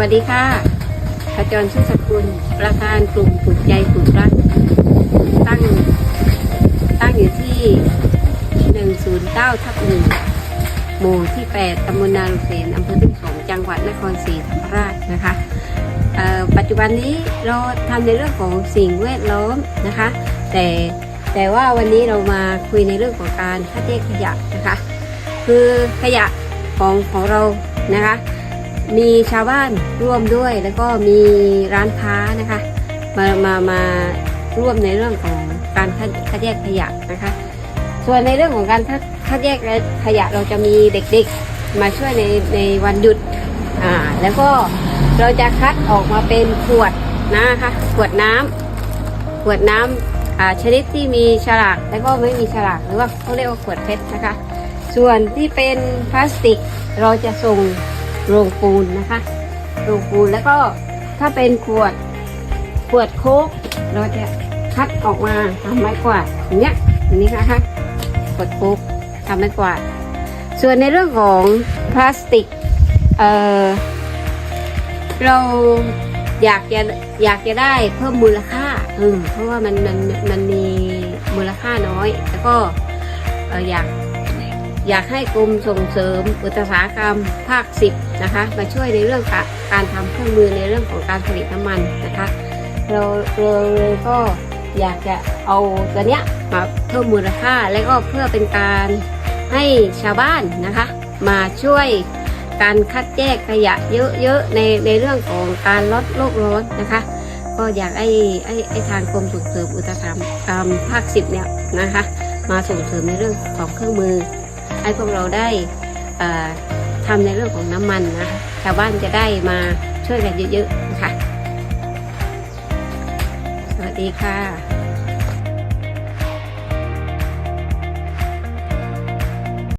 วัสดีค่ะขจรชื่อสกุล ประธานกลุ่มปลูกใจปลูกรัก ตั้ง ตั้งอยู่ที่ 109ทับหนึ่งหมู่ที่ 8ตำบลนาลุเสนอำเภอทุ่งสงจังหวัดนครศรีธรรมราชนะคะปัจจุบันนี้เราทำในเรื่องของสิ่งแวดล้อมนะคะ แต่แต่ว่าวันนี้เรามาคุยในเรื่องของการคัดแยกขยะนะคะ คือขยะของของเรานะคะ มีชาวบ้านร่วมด้วย แล้วก็มีร้านค้านะคะ มามามาร่วมในเรื่องของการคัดคัดแยกขยะนะคะ ส่วนในเรื่องของการคัดคัดแยกขยะเราจะมีเด็กๆมาช่วยในในวันหยุดอ่าแล้วก็เราจะคัดออกมาเป็นขวดนะคะขวดน้ำขวดน้ำอ่าชนิดที่มีฉลากแล้วก็ไม่มีฉลากหรือว่าเขาเรียกว่าขวดเพชรนะคะ ส่วนที่เป็นพลาสติกเราจะส่ง โรงปูนนะคะ โรงปูนแล้วก็ถ้าเป็นขวดขวดโค้กเราจะคัดออกมาทำไม้กวาดอย่างเนี้ยอย่างนี้นะคะขวดโค้กทำไม้กวาดส่วนในเรื่องของพลาสติกเอ่อเราอยากจะอยากจะได้เพิ่มมูลค่าอืมเพราะว่ามันมันมันมีมูลค่าน้อย แล้วก็อ่ออยาก อยากให้กรมส่งเสริมอุตสาหกรรมภาค 10 นะคะ มาช่วยในเรื่องกการทำเครื่องมือในเรื่องของการผลิตน้ำมันนะคะ เราเราเลยก็อยากจะเอาตัวเนี้ยมาเพิ่มมูลค่าและก็เพื่อเป็นการให้ชาวบ้านนะคะ มาช่วยการคัดแยกขยะเยอะๆในในเรื่องของการลดโลกร้อนนะคะ ก็อยากให้ให้ให้ทางกรมส่งเสริมอุตสาหกรรมภาค10เนี่ยนะคะ มาส่งเสริมในเรื่องของเครื่องมือ ให้พวกเราได้ทำในเรื่องของน้ำมันนะคะชาวบ้านจะได้มาช่วยกันเยอะๆนะคะสวัสดีค่ะ